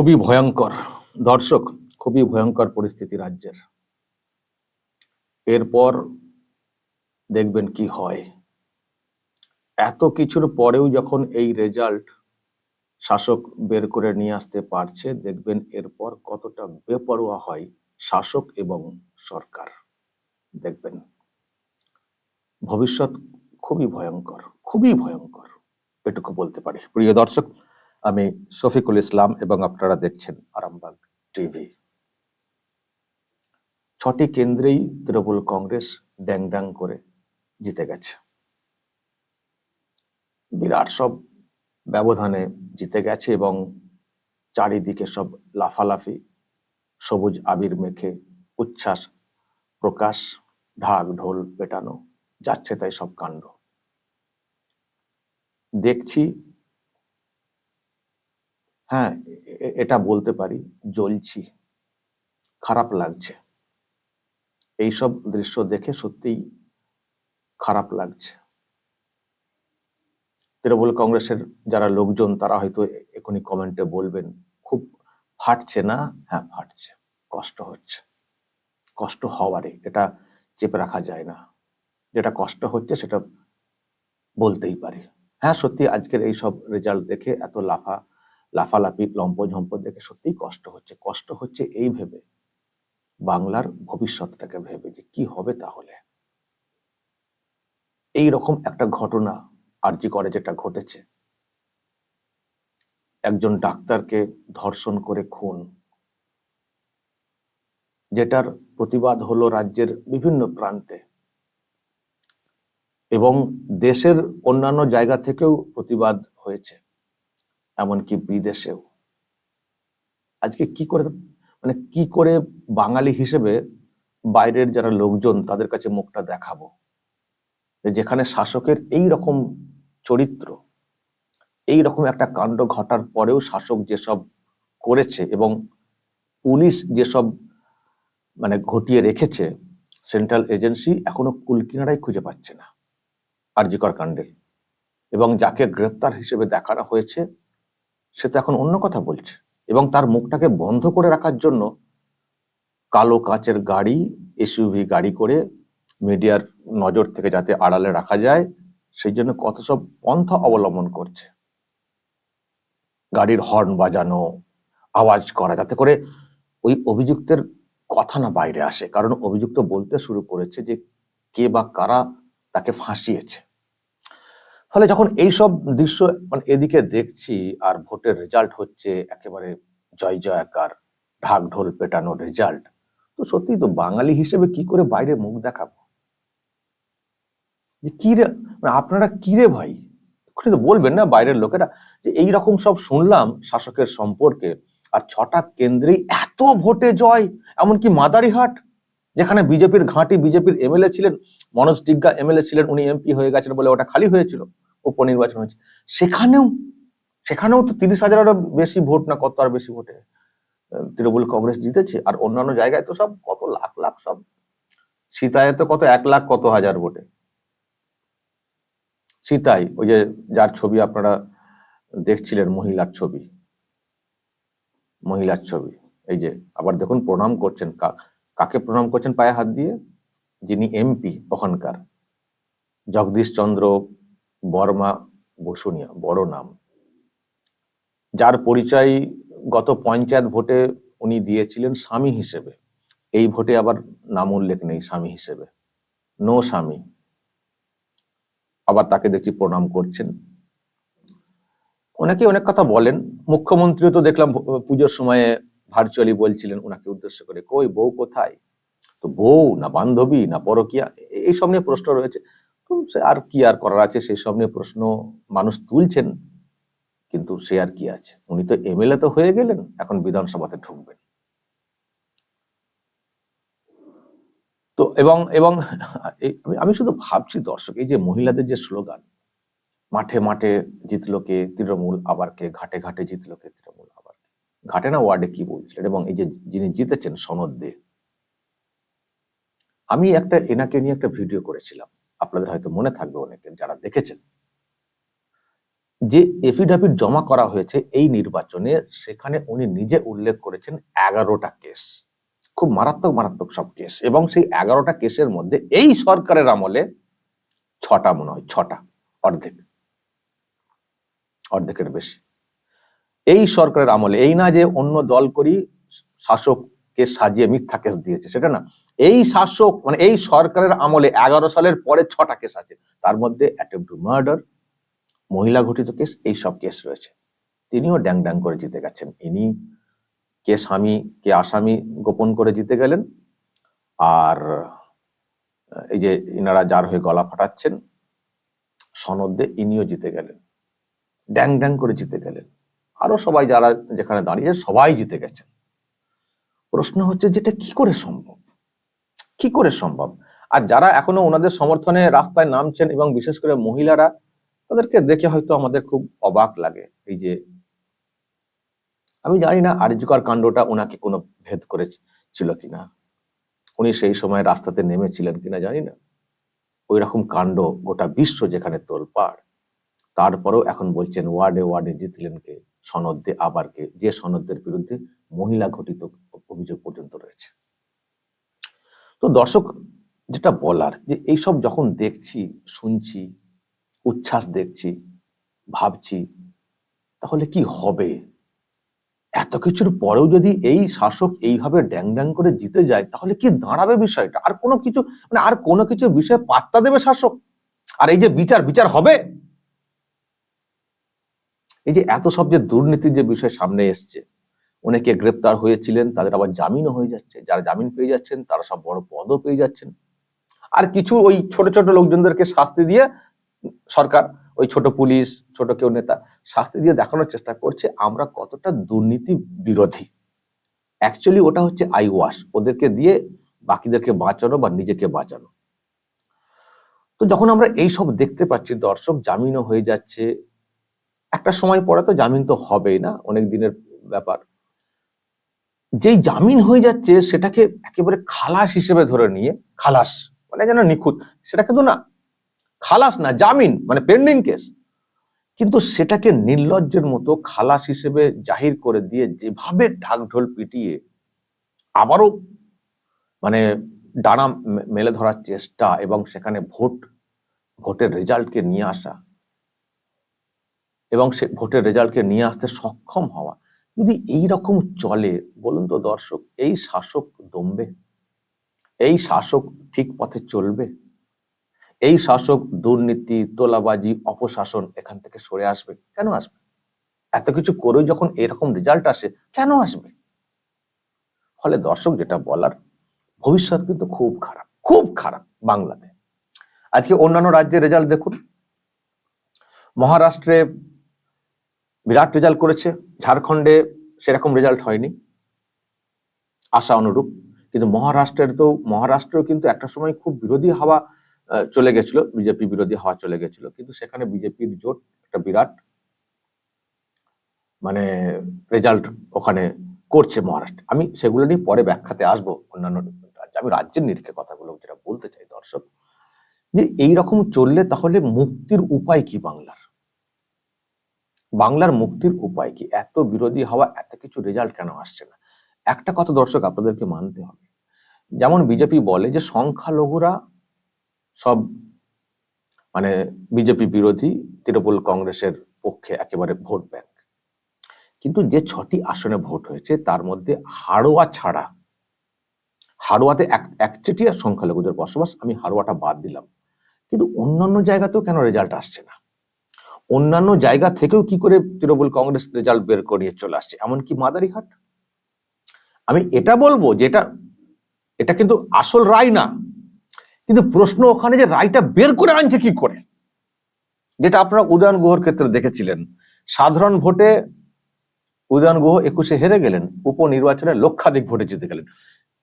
খুবই ভয়ঙ্কর। দর্শক, খুবই ভয়ঙ্কর পরিস্থিতি রাজ্যের। এরপর দেখবেন কি হয়। এত কিছুর পরেও যখন এই রেজাল্ট শাসক বের করে নিয়ে আসতে পারছে, দেখবেন এরপর কতটা বেপরোয়া হয় শাসক এবং সরকার। দেখবেন, ভবিষ্যৎ খুবই ভয়ঙ্কর খুবই ভয়ঙ্কর, এটুকু বলতে পারি। প্রিয় দর্শক আমি শফিকুল ইসলাম এবং আপনারা দেখছেন আরামবাগ টিভি। ছটি কেন্দ্রেই তৃণমূল কংগ্রেস ড্যাং ড্যাং করে জিতে গেছে। বিরাট সব ব্যবধানে জিতে গেছে এবং চারিদিকে সব লাফালাফি, সবুজ আবির মেখে উচ্ছ্বাস, প্রকাশ, ঢাক ঢোল পেটানো, যাচ্ছে তাই সব কাণ্ড। দেখছি হ্যাঁ এটা বলতে পারি, জ্বলছি, খারাপ লাগছে। এইসব দৃশ্য দেখে সত্যিই খারাপ লাগছে। তৃণমূল কংগ্রেসের যারা লোকজন, তারা হয়তো এখনই কমেন্টে বলবেন, খুব ফাটছে না? হ্যাঁ ফাটছে, কষ্ট হচ্ছে। কষ্ট হওয়ারই, এটা চেপে রাখা যায় না। যেটা কষ্ট হচ্ছে, সেটা বলতেই পারি। হ্যাঁ সত্যি আজকের এই সব রেজাল্ট দেখে এত লাফা লাফালাফি লম্পঝম্প দেখে সত্যিই কষ্ট হচ্ছে। কষ্ট হচ্ছে এই ভেবে। বাংলার ভবিষ্যৎটাকে ভেবে যে কি হবে তাহলে? এই রকম একটা ঘটনা আরজি করে যেটা ঘটেছে। একজন ডাক্তারকে ধর্ষণ করে খুন। যেটার প্রতিবাদ হলো রাজ্যের বিভিন্ন প্রান্তে। এবং দেশের অন্যান্য জায়গা থেকেও প্রতিবাদ হয়েছে। এমনকি বিদেশেও। আজকে কি করে মানে কি করে বাঙালি হিসেবে বাইরের যারা লোকজন তাদের কাছে মুখটা দেখাবো? যেখানে শাসকের এই রকম চরিত্র, এই রকম একটা কাণ্ড ঘটার পরেও শাসক যেসব করেছে এবং পুলিশ যেসব মানে ঘটিয়ে রেখেছে, সেন্ট্রাল এজেন্সি এখনও কুলকিনারাই খুঁজে পাচ্ছে না আরজিকর কাণ্ডের এবং যাকে গ্রেপ্তার হিসেবে দেখানো হয়েছে সে তো এখন অন্য কথা বলছে। এবং তার মুখটাকে বন্ধ করে রাখার জন্য কালো কাচের গাড়ি এসইউভি গাড়ি করে মিডিয়ার নজর থেকে যাতে আড়ালে রাখা যায়, সেই জন্য কত সব পন্থা অবলম্বন করছে। গাড়ির হর্ন বাজানো, আওয়াজ করা, যাতে করে ওই অভিযুক্তের কথা না বাইরে আসে। কারণ অভিযুক্ত বলতে শুরু করেছে যে কে বা কারা তাকে ফাঁসিয়েছে। ফলে যখন এইসব দৃশ্য মানে এদিকে দেখছি আর ভোটের রেজাল্ট হচ্ছে একেবারে জয় জয়াকার ঢাক ঢোল পেটানো রেজাল্ট তো সত্যি তো বাঙালি হিসেবে কি করে বাইরে মুখ দেখাবো? যে কি রে মানে আপনারা কি রে ভাই? তো বলবেন না বাইরের লোকেরা, যে এই রকম সব শুনলাম শাসকের সম্পর্কে, আর ছটা কেন্দ্রেই এত ভোটে জয়, এমনকি মাদারিহাট, যেখানে বিজেপির ঘাঁটি, বিজেপির এমএলএ ছিলেন, মনোজ টিগ্গা এমএলএ ছিলেন, উনি এমপি হয়ে গেছেন বলে ওটা খালি হয়েছিল। উপনির্বাচন হয়েছে। সেখানেও সেখানেও তো তিরিশ হাজারেরও বেশি ভোট না কত আর বেশি ভোটে? তৃণমূল কংগ্রেস জিতেছে। আর অন্যান্য জায়গায় তো সব কত লাখ লাখ সব। সীতায় তো কত এক লাখ কত হাজার ভোটে। সীতাই, ওই যে যার ছবি আপনারা দেখছিলেন, মহিলার ছবি। মহিলার ছবি। এই যে, আবার দেখুন, প্রণাম করছেন কাকে প্রণাম করছেন পায়ে হাত দিয়ে? যিনি এমপি ওখানকার। জগদীশ চন্দ্র বর্মা বসুনিয়া, বড় নাম। যার পরিচয় গত পঞ্চায়েত ভোটে উনি দিয়েছিলেন স্বামী হিসেবে। এই ভোটে আবার নাম উল্লেখ নেই, স্বামী হিসেবে। নো স্বামী। আবার তাকে দেখছি প্রণাম করছেন। ওনাকে অনেক কথা বলেন। মুখ্যমন্ত্রীও তো দেখলাম পুজোর সময়ে ভার্চুয়ালি বলছিলেন ওনাকে উদ্দেশ্য করে, কই বউ কোথায়? তো বউ না বান্ধবী না পরকিয়া? এইসব নিয়ে প্রশ্ন রয়েছে। তো সে আর কি আর করার আছে সেই সব নিয়ে প্রশ্ন মানুষ তুলছেন। কিন্তু সে আর কি আছে? উনি তো এমএলএ তো হয়ে গেলেন, এখন বিধানসভাতে ঢুকবেন। তো এবং এবং আমি- আমি শুধু ভাবছি দর্শক, এই যে মহিলাদের যে স্লোগান, মাঠে মাঠে জিতলো কে তৃণমূল, আবার কে ঘাটে ঘাটে জিতলো কে তৃণমূল, আবার কে? ঘাটে না ওয়ার্ডে কি বলছিলেন? এবং এই যে যিনি জিতেছেন সনদ দে। আমি একটা এনাকে নিয়ে একটা ভিডিও করেছিলাম। আপনাদের হয়তো মনে থাকবে অনেকের যারা দেখেছেন। যে এফিডাভিট জমা করা হয়েছে এই নির্বাচনে, সেখানে উনি নিজে উল্লেখ করেছেন এগারোটা কেস খুব মারাত্মক মারাত্মক সব কেস এবং সেই এগারোটা কেসের মধ্যে এই সরকারের আমলে ছটা মনে হয়, ছটা, অর্ধেক। অর্ধেকের বেশি। এই সরকারের আমলে, এই না যে অন্য দল করি শাসককে সাজিয়ে মিথ্যা কেস দিয়েছে, সেটা না। এই শাসক মানে এই সরকারের আমলে এগারো সালের পরে ছটা কেস আছে। তার মধ্যে অ্যাটেম্প মার্ডার মহিলা ঘটিত কেস, এই সব কেস রয়েছে। তিনিও ড্যাং ড্যাং করে জিতে গেছেন। ইনি কে স্বামী, কে আসামি গোপন করে জিতে গেলেন। আর, এই যে ইনারা যার হয়ে গলা ফাটাচ্ছেন, সনদে ইনিও জিতে গেলেন। ড্যাং ড্যাং করে জিতে গেলেন। আরও সবাই যারা যেখানে দাঁড়িয়ে, সবাই জিতে গেছেন। প্রশ্ন হচ্ছে যেটা কি করে সম্ভব? কি করে সম্ভব? আর যারা এখনও ওনাদের সমর্থনে রাস্তায় নামছেন এবং বিশেষ করে মহিলারা, তাদেরকে দেখে হয়তো আমাদের খুব অবাক লাগে। এই যে আমি জানি না আর্যকর কাণ্ডটা ওনাকে কোনো ভেদ করেছিল কিনা। উনি সেই সময় রাস্তাতে নেমেছিলেন কিনা জানি না। ওই রকম কাণ্ড গোটা বিশ্ব যেখানে তোলপাড়। তারপরেও এখন বলছেন, ওয়ার্ডে ওয়ার্ডে জিতলেন কে? সনদ আবার কে? যে সনদের বিরুদ্ধে মহিলা ঘটিত অভিযোগ পর্যন্ত রয়েছে। তো দর্শক, যেটা বলার যে এইসব যখন দেখছি, শুনছি, উচ্ছ্বাস দেখছি, ভাবছি, তাহলে কি হবে? এত কিছুর পরেও যদি এই শাসক এইভাবে ড্যাং ড্যাং করে জিতে যায়, তাহলে কি দাঁড়াবে বিষয়টা? আর কোনো কিছু মানে আর কোনো কিছু বিষয়ে পাত্তা দেবে শাসক? আর এই যে বিচার বিচার হবে? এই যে এত সব যে দুর্নীতির যে বিষয় সামনে এসছে অনেকে গ্রেপ্তার হয়েছিলেন, তাদের আবার জামিনও হয়ে যাচ্ছে। যারা জামিন পেয়ে যাচ্ছেন, তারা সব বড় পদও পেয়ে যাচ্ছেন। আর কিছু ওই ছোট ছোট লোকজনদেরকে শাস্তি দিয়ে সরকার, ওই ছোট পুলিশ, ছোট কেউ নেতা, শাস্তি দিয়ে দেখানোর চেষ্টা করছে। আমরা কতটা দুর্নীতি বিরোধী। অ্যাকচুয়ালি ওটা হচ্ছে আই ওয়াশ ওদেরকে দিয়ে বাকিদেরকে বাঁচানো বা নিজেকে বাঁচানো। তো যখন আমরা এই সব দেখতে পাচ্ছি, দর্শক, জামিনও হয়ে যাচ্ছে। একটা সময় পরে তো জামিন তো হবেই না। অনেক দিনের ব্যাপার। যেই জামিন হয়ে যাচ্ছে সেটাকে একেবারে খালাস হিসেবে ধরে নিয়ে, খালাস মানে যেন নিখুঁত, সেটা কিন্তু না, খালাস না, জামিন মানে পেন্ডিং কেস কিন্তু সেটাকে নির্লজ্জের মতো খালাস হিসেবে জাহির করে দিয়ে যেভাবে ঢাকঢোল পিটিয়ে আবারও মানে ডানা মেলে ধরার চেষ্টা এবং সেখানে ভোট, ভোটের রেজাল্টকে নিয়ে আসা এবং সে, ভোটের রেজাল্টকে নিয়ে আসতে সক্ষম হওয়া যদি এই রকম চলে, বলুন তো দর্শক, এই শাসক দমবে? এই শাসক ঠিক পথে চলবে? এই শাসক দুর্নীতি, তোলাবাজি, অপশাসন এখান থেকে সরে আসবে? কেন আসবে? এত কিছু করেও যখন এরকম রেজাল্ট আসে, কেন আসবে? ফলে দর্শক যেটা বলার, ভবিষ্যৎ কিন্তু খুব খারাপ খুব খারাপ বাংলাতে। আজকে অন্যান্য রাজ্যের রেজাল্ট দেখুন। মহারাষ্ট্রে বিরাট রেজাল্ট করেছে ঝাড়খণ্ডে সেরকম রেজাল্ট হয়নি। আশা অনুরূপ, কিন্তু মহারাষ্ট্রের তো, মহারাষ্ট্রেও কিন্তু একটা সময় খুব বিরোধী হাওয়া চলে গেছিল, বিজেপি বিরোধী হাওয়া চলে গেছিল, কিন্তু সেখানে বিজেপির জোট একটা বিরাট মানে রেজাল্ট ওখানে করছে মহারাষ্ট্র। আমি সেগুলো নিয়ে পরে ব্যাখ্যাতে আসব অন্যান্য। আমি রাজ্যের নিরিখে কথাগুলো যেটা বলতে চাই দর্শক, যে এই রকম চললে তাহলে মুক্তির উপায় কি বাংলার? বাংলার মুক্তির উপায় কি? এত বিরোধী হওয়া, এত কিছু রেজাল্ট কেন আসছে না? একটা কথা দর্শক আপনাদেরকে মানতে হবে। যেমন বিজেপি বলে যে সংখ্যালঘুরা সব মানে বিজেপি বিরোধী, তৃণমূল কংগ্রেসের পক্ষে একেবারে ভোট ব্যাংক কিন্তু যে ছটি আসনে ভোট হয়েছে, তার মধ্যে হাড়োয়া ছাড়া, হাড়োয়াতে এক, একচেটিয়া সংখ্যালঘুদের বসবাস, আমি হাড়োয়াটা বাদ দিলাম। কিন্তু অন্যান্য জায়গাতেও কেন রেজাল্ট আসছে না? অন্যান্য জায়গা থেকেও কি করে তৃণমূল কংগ্রেস রেজাল্ট বের করিয়ে চলে আসছে? এমনকি মাদারিহাট? আমি এটা বলব যে এটা এটা কিন্তু আসল রায় না। কিন্তু প্রশ্ন ওখানে যে রায়টা বের করে আনছে কি করে? যেটা আপনারা উদয়ন গুহর ক্ষেত্রে দেখেছিলেন। সাধারণ ভোটে উদয়ন গুহ একুশে হেরে গেলেন, উপনির্বাচনে লক্ষাধিক ভোটে জিতে গেলেন।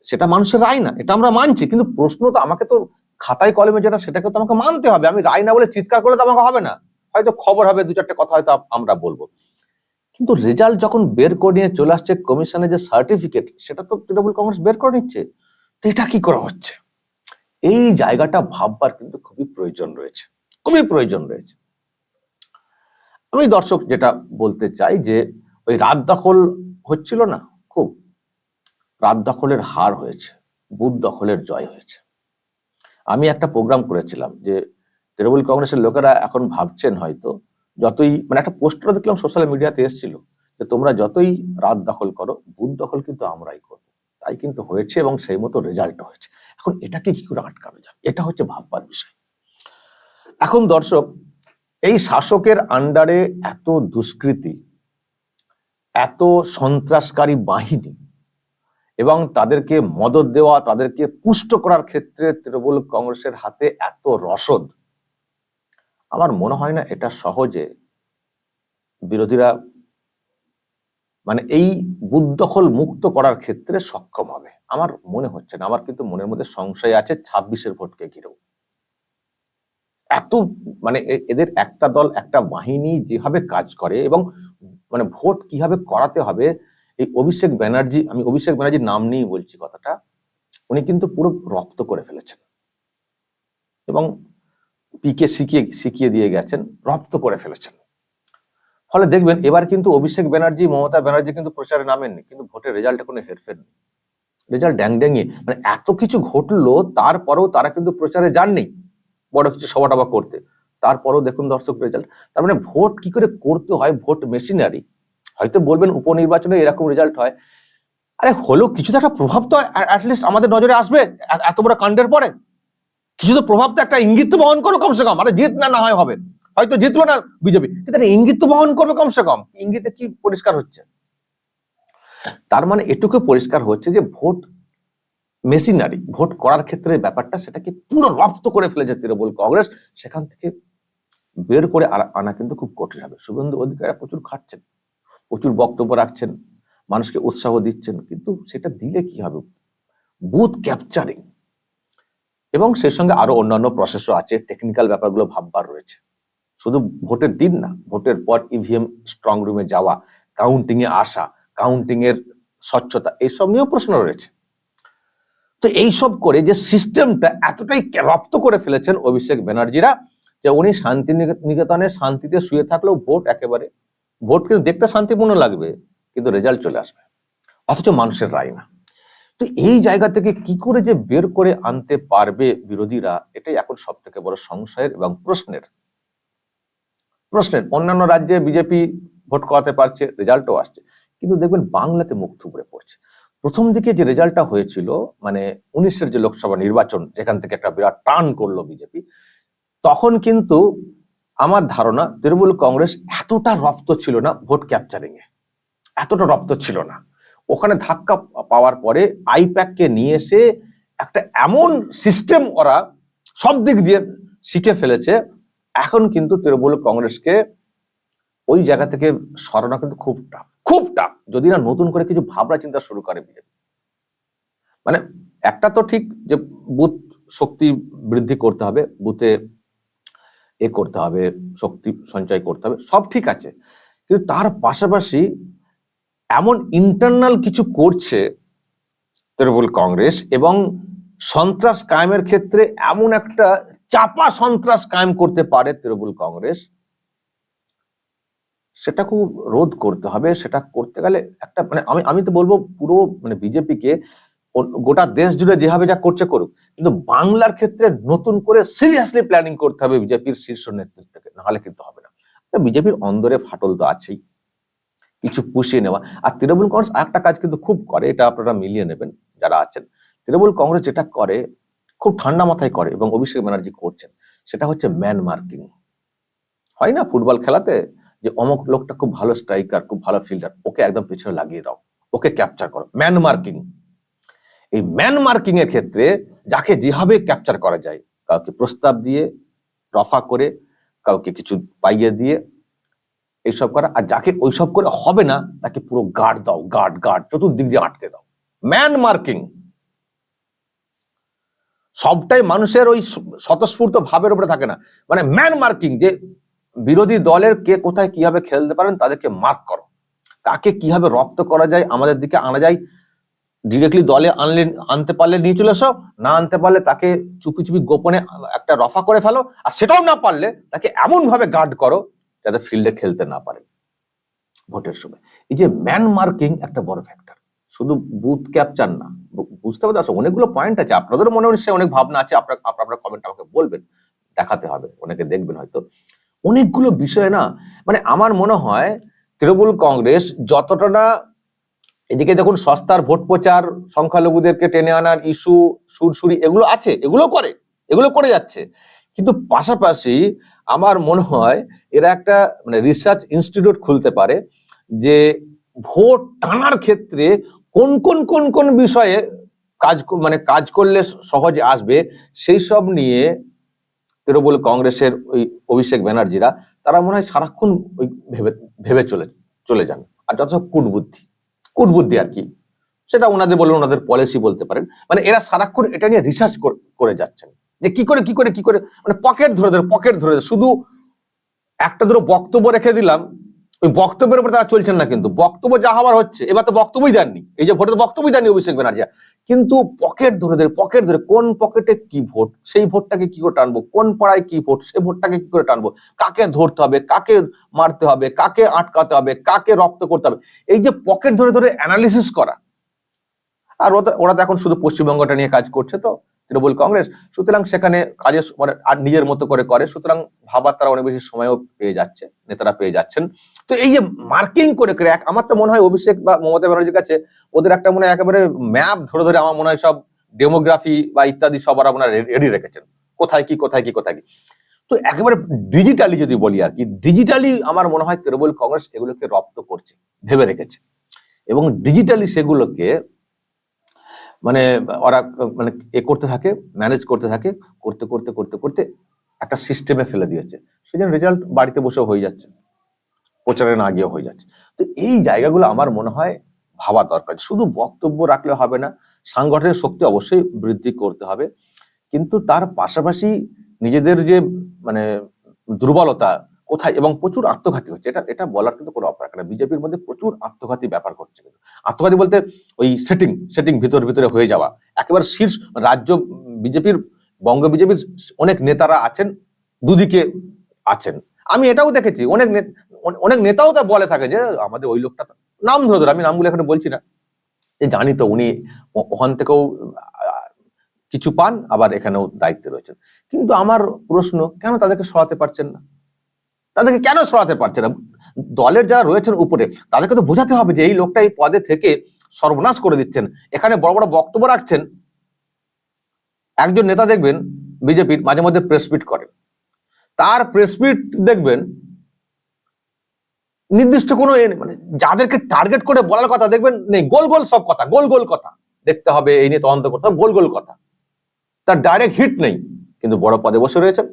সেটা মানুষের রায় না, এটা আমরা মানছি। কিন্তু প্রশ্ন তো আমাকে তো খাতায় কলমে যেটা, সেটাকে তো আমাকে মানতে হবে। আমি রায় না বলে চিৎকার করলে তো আমাকে হবে না। হয়তো খবর হবে, দু চারটে কথা হয়তো আমরা বলব। কিন্তু রেজাল্ট যখন বের করে নিয়ে চলে আসছে, কমিশনের যে সার্টিফিকেট সেটা তো তৃণমূল কংগ্রেস বের করে নিচ্ছে। তো এটা কি করা হচ্ছে? এই জায়গাটা ভাববার কিন্তু খুবই প্রয়োজন রয়েছে। খুবই প্রয়োজন রয়েছে। আমি দর্শক যেটা বলতে চাই যে, ওই রাত দখল হচ্ছিল না খুব। রাত দখলের হার হয়েছে বুথ দখলের জয় হয়েছে। আমি একটা প্রোগ্রাম করেছিলাম যে তৃণমূল কংগ্রেসের লোকেরা এখন ভাবছেন হয়তো যতই মানে একটা পোস্টার দেখলাম সোশ্যাল মিডিয়াতে এসেছিল যে তোমরা যতই রাত দখল করো, বুথ দখল কিন্তু আমরাই করব। তাই কিন্তু হয়েছে এবং সেই মতো রেজাল্ট হয়েছে। এখন এটাকে কি করে আটকানো যায় এটা হচ্ছে ভাববার বিষয়। এখন দর্শক, এই শাসকের আন্ডারে এত দুষ্কৃতি, এত সন্ত্রাসকারী বাহিনী এবং তাদেরকে মদত দেওয়া, তাদেরকে পুষ্ট করার ক্ষেত্রে তৃণমূল কংগ্রেসের হাতে এত রসদ আমার মনে হয় না এটা সহজে বিরোধীরা মানে এই বুদ্ধখল মুক্ত করার ক্ষেত্রে সক্ষম হবে। আমার মনে হচ্ছে না। আমার কিন্তু মনের মধ্যে সংশয় আছে ছাব্বিশের ভোটকে ঘিরেও। এত মানে এদের একটা দল, একটা বাহিনী যেভাবে কাজ করে এবং মানে ভোট কীভাবে করাতে হবে, এই অভিষেক ব্যানার্জি, আমি অভিষেক ব্যানার্জির নাম নিয়েই বলছি কথাটা, উনি কিন্তু পুরো রপ্ত করে ফেলেছেন। এবং পিকে শিখিয়ে শিখিয়ে দিয়ে গেছেন, রপ্ত করে ফেলেছেন। ফলে দেখবেন, এবার কিন্তু অভিষেক ব্যানার্জি, মমতা ব্যানার্জি কিন্তু প্রচারে নামেননি, কিন্তু ভোটের রেজাল্টে কোনো হেরফের নেই। রেজাল্ট ড্যাং ড্যাঙিয়ে মানে এত কিছু ঘটলো, তারপরেও তারা কিন্তু প্রচারে যাননি, বড় কিছু সভা টভা করতে। তারপরেও দেখুন দর্শক, রেজাল্ট, তার মানে ভোট কি করে করতে হয়, ভোট মেশিনারি? হয়তো বলবেন উপনির্বাচনে এরকম রেজাল্ট হয়। আরে হলো, কিছু তো একটা প্রভাব তো অ্যাটলিস্ট আমাদের নজরে আসবে এত বড় কাণ্ডের পরে। কিছু তো প্রভাব তো একটা ইঙ্গিত বহন করো কমসে কম। আরে জিত না না হয় হবে। হয়তো জিতলো না বিজেপি। কিন্তু ইঙ্গিত তো বহন করবে কমসে কম। ইঙ্গিতে কি পরিষ্কার হচ্ছে? তার মানে এটুকু পরিষ্কার হচ্ছে যে ভোট মেশিনারি, ভোট করার ক্ষেত্রে ব্যাপারটা সেটাকে পুরো রপ্ত করে ফেলেছে তৃণমূল কংগ্রেস। সেখান থেকে বের করে আনা- আনা কিন্তু খুব কঠিন হবে। শুভেন্দু অধিকারী প্রচুর খাটছেন, প্রচুর বক্তব্য রাখছেন, মানুষকে উৎসাহ দিচ্ছেন। কিন্তু সেটা দিলে কি হবে? বুথ ক্যাপচারিং এবং সেই সঙ্গে আরও অন্যান্য প্রসেসও আছে টেকনিক্যাল ব্যাপারগুলো ভাববার রয়েছে। শুধু ভোটের দিন না, ভোটের পর ইভিএম স্ট্রং রুমে যাওয়া কাউন্টিং এ আসা কাউন্টিং এর স্বচ্ছতা এইসব নিয়েও প্রশ্ন রয়েছে। তো এইসব করে যে সিস্টেমটা এতটাই রপ্ত করে ফেলেছেন অভিষেক ব্যানার্জিরা, যে উনি শান্তি নিকেতনে শান্তিতে শুয়ে থাকলেও ভোট একেবারে, ভোট কিন্তু দেখতে শান্তিপূর্ণ লাগবে, কিন্তু রেজাল্ট চলে আসবে। অথচ মানুষের রায় না। তো এই জায়গা থেকে কি করে যে বের করে আনতে পারবে বিরোধীরা, এটাই এখন সব থেকে বড় সংশয়ের এবং প্রশ্নের। প্রশ্নের, অন্যান্য রাজ্যে বিজেপি ভোট করাতে পারছে, রেজাল্টও আসছে। কিন্তু দেখবেন বাংলাতে মুখ থুবড়ে পড়ছে। প্রথম দিকে যে রেজাল্টটা হয়েছিল মানে উনিশের যে লোকসভা নির্বাচন, যেখান থেকে একটা বিরাট টান করল বিজেপি, তখন কিন্তু আমার ধারণা তৃণমূল কংগ্রেস এতটা রপ্ত ছিল না ভোট ক্যাপচারিং এ এতটা রপ্ত ছিল না। ওখানে ধাক্কা পাওয়ার পরে আইপ্যাককে নিয়ে এসে একটা এমন সিস্টেম ওরা সব দিক দিয়ে শিখে ফেলেছে। এখন কিন্তু তৃণমূল কংগ্রেসকে ওই জায়গা থেকে সরানো কিন্তু খুব টাফ খুব টাফ যদি না নতুন করে কিছু ভাবনা চিন্তা শুরু করে বিজেপি। মানে একটা তো ঠিক যে বুথ শক্তি বৃদ্ধি করতে হবে, বুথে এ করতে হবে, শক্তি সঞ্চয় করতে হবে, সব ঠিক আছে। কিন্তু তার পাশাপাশি এমন ইন্টারনাল কিছু করছে তৃণমূল কংগ্রেস এবং সন্ত্রাস কায়েমের ক্ষেত্রে এমন একটা চাপা সন্ত্রাস কায়েম করতে পারে তৃণমূল কংগ্রেস, সেটা খুব রোধ করতে হবে। সেটা করতে গেলে একটা মানে আমি আমি তো বলব পুরো মানে বিজেপিকে গোটা দেশ জুড়ে যেভাবে যা করছে করুক, কিন্তু বাংলার ক্ষেত্রে নতুন করে সিরিয়াসলি প্ল্যানিং করতে হবে বিজেপির শীর্ষ নেতৃত্বকে, নাহলে কিন্তু হবে না। বিজেপির অন্দরে ফাটল তো আছেই। কিছু পুষিয়ে নেওয়া। আর তৃণমূল কংগ্রেস একটা কাজ কিন্তু খুব করে, এটা আপনারা মিলিয়ে নেবেন যারা আছেন। তৃণমূল কংগ্রেস যেটা করে, খুব ঠান্ডা মাথায় করে এবং অভিষেক ব্যানার্জি করছেন, সেটা হচ্ছে ম্যান মার্কিং। হয় না ফুটবল খেলাতে? যে অমুক লোকটা খুব ভালো স্ট্রাইকার, খুব ভালো ফিল্ডার, ওকে একদম পিছনে লাগিয়ে দাও, ওকে ক্যাপচার করো। Man marking. এই ম্যান মার্কিং এর ক্ষেত্রে যাকে যেভাবে ক্যাপচার করা যায়, কাউকে প্রস্তাব দিয়ে, রফা করে, কাউকে কিছু পাইয়ে দিয়ে এইসব করা, আর যাকে ওইসব করে হবে না, তাকে পুরো গার্ড দাও গার্ড গার্ড চতুর্দিক দিয়ে আটকে দাও। ম্যান মার্কিং সবটাই মানুষের ওই স্বতঃস্ফূর্ত ভাবের উপরে থাকে না। মানে ম্যান মার্কিং যে বিরোধী দলের কে কোথায় কীভাবে খেলতে পারেন, তাদেরকে মার্ক করো। কাকে কীভাবে রপ্ত করা যায়, আমাদের দিকে আনা যায়। ডিরেক্টলি দলে আনলে, আনতে পারলে নিয়ে চলে এসো, না আনতে পারলে তাকে চুপি চুপি গোপনে একটা রফা করে ফেলো, আর সেটাও না পারলে তাকে এমন ভাবে গার্ড করো যাতে ফিল্ডে খেলতে না পারে ভোটের সময়। এই যে ম্যান মার্কিং একটা বড় ফ্যাক্টর শুধু বুথ ক্যাপচার না বুঝতে পারতে আসলে অনেকগুলো পয়েন্ট আছে। আপনাদের মনে নিশ্চয়ই অনেক ভাবনা আছে, আপনার- আপনার কমেন্ট আমাকে বলবেন, দেখাতে হবে, অনেকে দেখবেন হয়তো। অনেকগুলো বিষয় না মানে আমার মনে হয় তৃণমূল কংগ্রেস যতটা না এদিকে দেখুন সস্তার ভোট প্রচার, সংখ্যালঘুদেরকে টেনে আনার ইস্যু সুরসুরি এগুলো আছে, এগুলো করে এগুলো করে যাচ্ছে। কিন্তু পাশাপাশি আমার মনে হয় এরা একটা মানে রিসার্চ ইনস্টিটিউট খুলতে পারে যে ভোট টানার ক্ষেত্রে কোন কোন কোন কোন বিষয়ে কাজ মানে কাজ করলে সহজে আসবে সেই সব নিয়ে তৃণমূল কংগ্রেসের ওই অভিষেক ব্যানার্জিরা তারা মনে হয় সারাক্ষণ ওই ভেবে ভেবে চলে চলে যান। আর যত কুটবুদ্ধি, কূটবুদ্ধি আর কি। সেটা ওনাদের বলে, ওনাদের পলিসি বলতে পারেন। মানে এরা সারাক্ষণ এটা নিয়ে রিসার্চ করে যাচ্ছেন। যে কি করে কি করে কি করে? মানে পকেট ধরে ধরে পকেট ধরে শুধু একটা দুটো বক্তব্য রেখে দিলাম, ওই বক্তব্যের উপর তারা চলছেন না কিন্তু। বক্তব্য যা হওয়ার হচ্ছে, এবার তো বক্তব্যই দেননি। এই যে ভোটে তো বক্তব্যই দেননি অভিষেক ব্যানার্জি। কিন্তু পকেট ধরে ধরে পকেট ধরে, কোন পকেটে কি ভোট? সেই ভোটটাকে কি করে টানবো? কোন পাড়ায় কি ভোট? সেই ভোটটাকে কি করে টানবো? কাকে ধরতে হবে? কাকে মারতে হবে? কাকে আটকাতে হবে? কাকে রপ্ত করতে হবে? এই যে পকেট ধরে ধরে অ্যানালিসিস করা। আর ওরা তো এখন শুধু পশ্চিমবঙ্গটা নিয়ে কাজ করছে তো। তৃণমূল কংগ্রেস, সুতরাং সেখানে কাজের মানে আর নিজের মতো করে করে, সুতরাং ভাবার তারা অনেক বেশি সময়ও পেয়ে যাচ্ছে, নেতারা পেয়ে যাচ্ছেন। তো এই যে মার্কিং করে করে, এক- আমার তো মনে হয় অভিষেক বা মমতা ব্যানার্জির কাছে ওদের একটা মনে হয় একেবারে ম্যাপ ধরে ধরে আমার মনে হয় সব ডেমোগ্রাফি বা ইত্যাদি সব ওরা মনে রেডি রেখেছেন। কোথায় কি কোথায় কি কোথায় কি। তো একেবারে ডিজিটালি যদি বলি আর কি ডিজিটালি আমার মনে হয় তৃণমূল কংগ্রেস এগুলোকে রপ্ত করছে, ভেবে রেখেছে। এবং ডিজিটালি সেগুলোকে মানে ওরা মানে এ করতে থাকে ম্যানেজ করতে থাকে, করতে করতে করতে করতে একটা সিস্টেমে ফেলে দিয়েছে। সেই জন্য রেজাল্ট বাড়িতে বসেও হয়ে যাচ্ছে। প্রচারে না গিয়ে হয়ে যাচ্ছে। তো এই জায়গাগুলো আমার মনে হয় ভাবা দরকার। শুধু বক্তব্য রাখলে হবে না, সাংগঠনিক শক্তি অবশ্যই বৃদ্ধি করতে হবে। কিন্তু তার পাশাপাশি নিজেদের যে মানে দুর্বলতা কোথায় এবং প্রচুর আত্মঘাতী হচ্ছে। এটা এটা বলার কিন্তু কোনো অপরাধ না। বিজেপির মধ্যে প্রচুর আত্মঘাতী ব্যাপার করছে কিন্তু। আত্মঘাতী বলতে ওই সেটিং সেটিং ভিতর, ভিতরে হয়ে যাওয়া। একেবারে শীর্ষ রাজ্য বিজেপির, বঙ্গ বিজেপির অনেক নেতারা আছেন, দুদিকে আছেন। আমি এটাও দেখেছি, অনেক অনেক নেতাও তা বলে থাকে যে, আমাদের ওই লোকটা নাম ধরে ধরে, আমি নামগুলো এখানে বলছি না। যে জানি তো উনি ওখান থেকেও কিছু পান, আবার এখানেও দায়িত্বে রয়েছেন। কিন্তু আমার প্রশ্ন, কেন তাদেরকে সরাতে পারছেন না? তাদেরকে কেন সরাতে পারছে না? দলের যারা রয়েছেন উপরে, তাদেরকে তো বোঝাতে হবে যে এই লোকটা এই পদে থেকে সর্বনাশ করে দিচ্ছেন। এখানে বড় বড় বক্তব্য রাখছেন। একজন নেতা দেখবেন বিজেপির মাঝে মধ্যে প্রেস মিট করেন তার প্রেস মিট দেখবেন, নির্দিষ্ট কোনো মানে যাদেরকে টার্গেট করে বলার কথা দেখবেন নেই। গোল গোল সব কথা, গোল গোল কথা। দেখতে হবে, এই নিয়ে তদন্ত করতে হবে, গোল গোল কথা। তার ডাইরেক্ট হিট নেই। কিন্তু বড় পদে বসে রয়েছেন।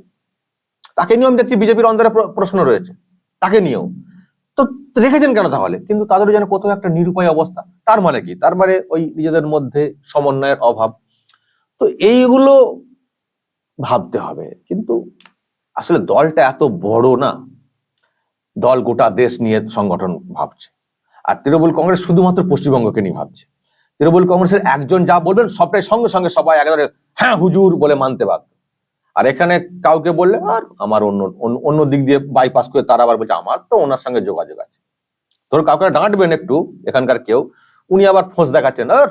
তাকে নিয়েও আমি দেখছি বিজেপির অন্তরে প্রশ্ন রয়েছে। তাকে নিয়েও। তো রেখেছেন কেন তাহলে? কিন্তু তাদেরও যেন কোথাও একটা নিরুপায় অবস্থা। তার মানে কি? তার মানে ওই নিজেদের মধ্যে সমন্বয়ের অভাব। তো এইগুলো ভাবতে হবে। কিন্তু আসলে দলটা এত বড় না। দল গোটা দেশ নিয়ে সংগঠন ভাবছে। আর তৃণমূল কংগ্রেস শুধুমাত্র পশ্চিমবঙ্গকে নিয়ে ভাবছে। তৃণমূল কংগ্রেসের একজন যা বলবেন সবটাই সঙ্গে সঙ্গে সবাই একেবারে হ্যাঁ হুজুর বলে মানতে বাধ্য। আর এখানে কাউকে বললে, আর আমার অন্য, অন্য- দিক দিয়ে বাইপাস করে তারা আবার বলছে, আমার তো ওনার সঙ্গে যোগাযোগ আছে। ধর কাউকে ডাঁটবেন একটু, এখানকার কেউ, উনি আবার ফোঁস দেখাচ্ছেন, আর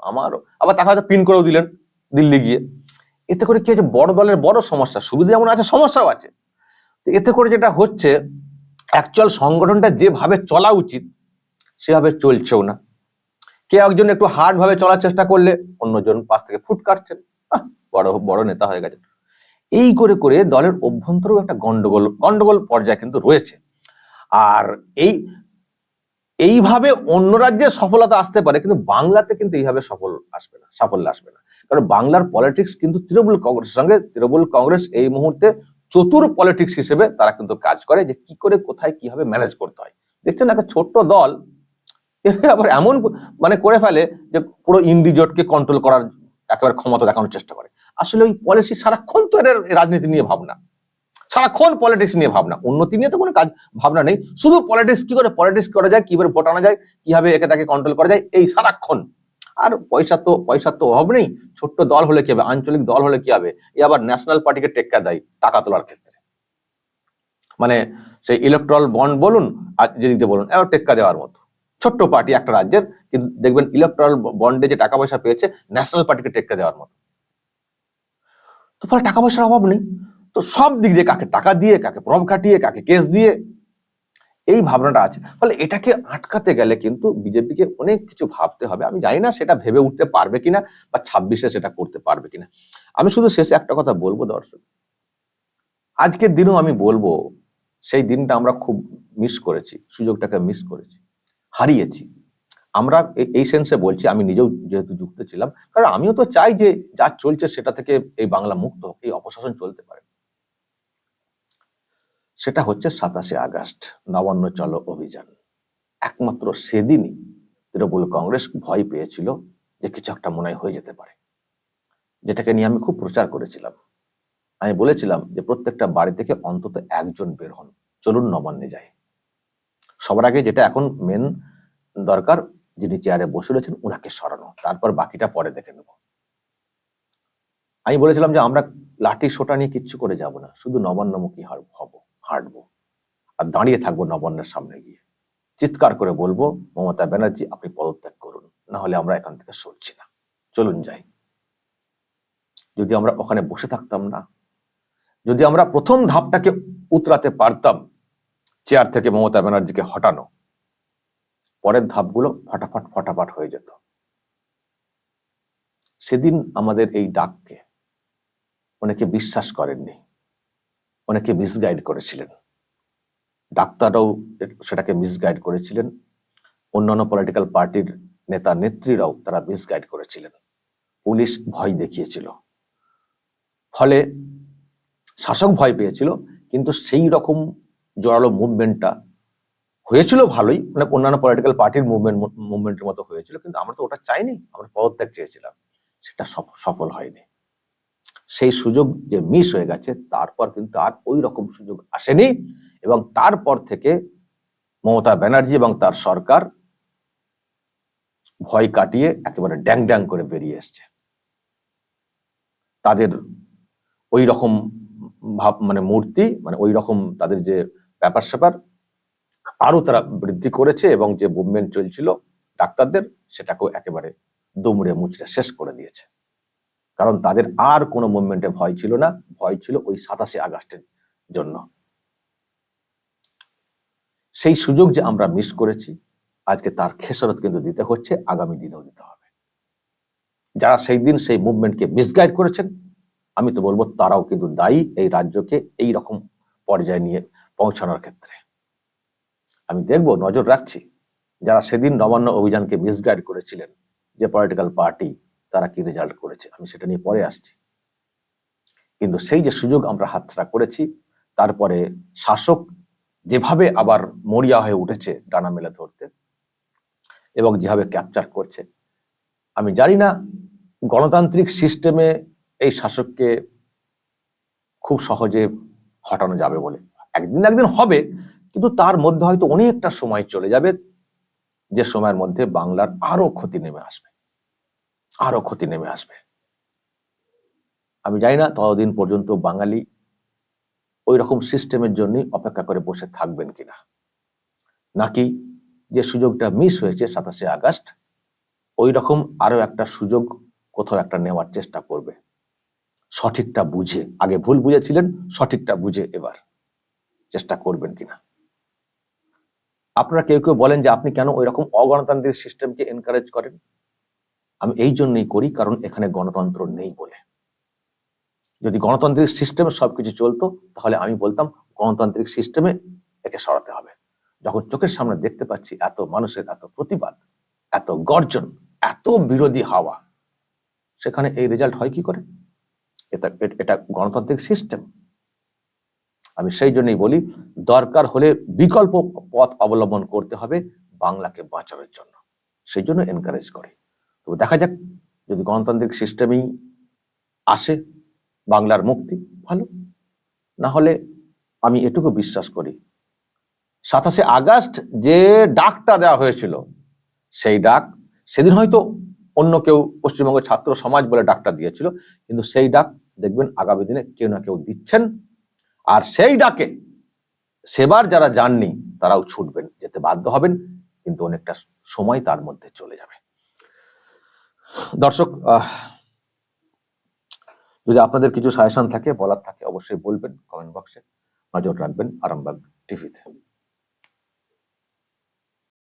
আমারও আবার তাকে হয়তো পিন করেও দিলেন দিল্লি গিয়ে। এতে করে কি হচ্ছে বড় দলের বড় সমস্যা সুবিধা যেমন আছে, সমস্যাও আছে। এতে করে যেটা হচ্ছে অ্যাকচুয়াল সংগঠনটা যেভাবে চলা উচিত, সেভাবে চলছেও না। কে একজন একটু হার্ড ভাবে চলার চেষ্টা করলে, অন্যজন পাশ থেকে ফুট কাটছেন। বড় বড় নেতা হয়ে গেছেন। এই করে করে দলের অভ্যন্তরেও একটা গন্ডগোল গন্ডগোল পর্যায়ে কিন্তু রয়েছে। আর এই, এইভাবে অন্য রাজ্যে সফলতা আসতে পারে, কিন্তু বাংলাতে কিন্তু এইভাবে সফল আসবে না, সাফল্য আসবে না। কারণ বাংলার পলিটিক্স কিন্তু তৃণমূল কংগ্রেসের সঙ্গে, তৃণমূল কংগ্রেস এই মুহূর্তে চতুর পলিটিক্স হিসেবে তারা কিন্তু কাজ করে যে কি করে, কোথায়, কীভাবে ম্যানেজ করতে হয়। দেখছেন একটা ছোট্ট দল আবার এমন মানে করে ফেলে যে পুরো ইন্ডিজোটকে কন্ট্রোল করার একেবারে ক্ষমতা দেখানোর চেষ্টা করে। আসলে ওই পলিসি সারাক্ষণ তো এদের রাজনীতি নিয়ে ভাবনা। সারাক্ষণ পলিটিক্স নিয়ে ভাবনা। উন্নতি নিয়ে তো কোনো কাজ, ভাবনা নেই। শুধু পলিটিক্স কি করে পলিটিক্স করা যায়, কীভাবে ভোট আনা যায়, কীভাবে একে তাকে কন্ট্রোল করা যায়, এই সারাক্ষণ। আর পয়সা তো পয়সার তো অভাব নেই। ছোট্ট দল হলে কি হবে? আঞ্চলিক দল হলে কি হবে? এ আবার ন্যাশনাল পার্টিকে টেক্কা দেয় টাকা তোলার ক্ষেত্রে। মানে সেই ইলেকট্রাল বন্ড বলুন আর যে দিতে বলুন, এবার টেক্কা দেওয়ার মতো। ছোট্ট পার্টি একটা রাজ্যের, কিন্তু দেখবেন ইলেকট্রাল বন্ডে যে টাকা পয়সা পেয়েছে ন্যাশনাল পার্টিকে টেক্কা দেওয়ার মতো। ফলে টাকা পয়সার অভাব নেই। তো সব দিক দিয়ে কাকে টাকা দিয়ে, কাকে প্রভাব খাটিয়ে, কাকে কেস দিয়ে, এই ভাবনাটা আছে। ফলে এটাকে আটকাতে গেলে কিন্তু বিজেপিকে অনেক কিছু ভাবতে হবে। আমি জানি না সেটা ভেবে উঠতে পারবে কিনা বা ছাব্বিশে সেটা করতে পারবে কিনা। আমি শুধু শেষে একটা কথা বলব দর্শক। আজকের দিনেও আমি বলব, সেই দিনটা আমরা খুব মিস করেছি, সুযোগটাকে মিস করেছি, হারিয়েছি। আমরা এই সেন্সে বলছি, আমি নিজেও যেহেতু যুক্ত ছিলাম, কারণ আমিও তো চাই যে যা চলছে সেটা থেকে এই বাংলা মুক্ত এই অপশাসন চলতে পারে। সেটা হচ্ছে সাতাশে আগস্ট, নবান্ন চলো অভিযান। একমাত্র সেদিনই তৃণমূল কংগ্রেস ভয় পেয়েছিল যে কিছু একটা মনে হয় হয়ে যেতে পারে। যেটাকে নিয়ে আমি খুব প্রচার করেছিলাম। আমি বলেছিলাম যে প্রত্যেকটা বাড়ি থেকে অন্তত একজন বের হন, চলুন নবান্নে যাই। সবার আগে যেটা এখন মেন দরকার যিনি চেয়ারে বসে রয়েছেন উনাকে সরানো। তারপর বাকিটা পরে দেখে নেব। আমি বলেছিলাম যে, আমরা লাঠি, সোটা নিয়ে কিচ্ছু করে যাব না। শুধু নবান্নমুখী হব, হাঁটবো। আর দাঁড়িয়ে থাকব নবান্নের সামনে গিয়ে। চিৎকার করে বলব, মমতা ব্যানার্জি, আপনি পদত্যাগ করুন। না হলে আমরা এখান থেকে সরছি না। চলুন যাই। যদি আমরা ওখানে বসে থাকতাম না, যদি আমরা প্রথম ধাপটাকে উতরাতে পারতাম, চেয়ার থেকে মমতা ব্যানার্জিকে হটানো পরের ধাপগুলো ফটাফট ফটাফট হয়ে যেত। সেদিন আমাদের এই ডাককে অনেকে বিশ্বাস করেননি, অনেকে মিসগাইড করেছিলেন। ডাক্তাররাও সেটাকে মিসগাইড করেছিলেন। অন্যান্য পলিটিক্যাল পার্টির নেতা নেত্রীরাও তারা মিসগাইড করেছিলেন। পুলিশ ভয় দেখিয়েছিল। ফলে শাসক ভয় পেয়েছিল, কিন্তু সেই রকম জোরালো মুভমেন্টটা হয়েছিল ভালোই মানে অন্যান্য পলিটিক্যাল পার্টির মুভমেন্ট মুভমেন্টের মতো হয়েছিল, কিন্তু আমরা তো ওটা চাইনি, আমরা পদত্যাগ চেয়েছিলাম। সেটা সফ- সফল হয়নি। সেই সুযোগ যে মিস হয়ে গেছে, তারপর কিন্তু আর ওই রকম সুযোগ আসেনি এবং তারপর থেকে মমতা ব্যানার্জি এবং তার সরকার ভয় কাটিয়ে একেবারে ড্যাং ড্যাং করে বেরিয়ে এসছে। তাদের ওই রকম ভাব মানে মূর্তি মানে ওই রকম তাদের যে ব্যাপার স্যাপার আরও তারা বৃদ্ধি করেছে এবং যে মুভমেন্ট চলছিল ডাক্তারদের, সেটাকেও একেবারে দুমড়ে মুচড়ে শেষ করে দিয়েছে। কারণ তাদের আর কোনো মুভমেন্টে ভয় ছিল না, ভয় ছিল ওই সাতাশে আগস্টের জন্য। সেই সুযোগ যে আমরা মিস করেছি, আজকে তার খেসরত কিন্তু দিতে হচ্ছে, আগামী দিনেও দিতে হবে। যারা সেই দিন সেই মুভমেন্টকে মিসগাইড করেছেন, আমি তো বলব তারাও কিন্তু দায়ী এই রাজ্যকে এই রকম পর্যায়ে নিয়ে পৌঁছানোর ক্ষেত্রে। আমি দেখব, নজর রাখছি। যারা সেদিন নবান্ন অভিযানকে মিসগাইড করেছিলেন, যে পলিটিক্যাল পার্টি তারা কি রেজাল্ট করেছে, আমি সেটা নিয়ে পরে আসছি। কিন্তু সেই যে সুযোগ আমরা হাতছাড়া করেছি, তারপরে শাসক যেভাবে আবার মরিয়া হয়ে উঠেছে ডানা মেলে ধরতে এবং যেভাবে ক্যাপচার করছে, আমি জানি না, গণতান্ত্রিক সিস্টেমে এই শাসককে খুব সহজে হটানো যাবে বলে। একদিন একদিন হবে কিন্তু তার মধ্যে হয়তো অনেকটা সময় চলে যাবে, যে সময়ের মধ্যে বাংলার আরও ক্ষতি নেমে আসবে। আরও ক্ষতি নেমে আসবে। আমি জানি না ততদিন পর্যন্ত বাঙালি ওই রকম সিস্টেমের জন্য অপেক্ষা করে বসে থাকবেন কিনা। নাকি যে সুযোগটা মিস হয়েছে সাতাশে আগস্ট ওই রকম আরও একটা সুযোগ কোথাও একটা নেওয়ার চেষ্টা করবে। সঠিকটা বুঝে, আগে ভুল বুঝেছিলেন, সঠিকটা বুঝে এবার চেষ্টা করবেন কিনা। আপনারা কেউ কেউ বলেন যে আপনি কেন ওই রকম অগণতান্ত্রিক সিস্টেমকে এনকারেজ করেন? আমি এই জন্যই করি কারণ এখানে গণতন্ত্র নেই বলে। যদি গণতান্ত্রিক সিস্টেমে সবকিছু চলতো, তাহলে আমি বলতাম গণতান্ত্রিক সিস্টেমে একে সরাতে হবে। যখন চোখের সামনে দেখতে পাচ্ছি এত মানুষের এত প্রতিবাদ, এত গর্জন, এত বিরোধী হাওয়া, সেখানে এই রেজাল্ট হয় কি করে? এটা এটা গণতান্ত্রিক সিস্টেম আমি সেই জন্যই বলি দরকার হলে বিকল্প পথ অবলম্বন করতে হবে বাংলাকে বাঁচানোর জন্য। সেই জন্য এনকারেজ করে। তো দেখা যাক, যদি গণতান্ত্রিক সিস্টেমেই আসে বাংলার মুক্তি, ভালো। না হলে আমি এটুকু বিশ্বাস করি, সাতাশে আগস্ট যে ডাকটা দেওয়া হয়েছিল, সেই ডাক সেদিন হয়তো অন্য কেউ পশ্চিমবঙ্গ ছাত্র সমাজ বলে ডাকটা দিয়েছিল, কিন্তু সেই ডাক দেখবেন আগামী দিনে কেউ না কেউ দিচ্ছেন। আর সেই ডাকে সেবার যারা যাননি, তারাও ছুটবেন, যেতে বাধ্য হবেন, কিন্তু অনেকটা সময় তার মধ্যে চলে যাবে। দর্শক যদি আপনাদের কিছু সাজেশন থাকে, বলার থাকে, অবশ্যই বলবেন কমেন্ট বক্সে নজর রাখবেন, আরামবাগ টিভিতে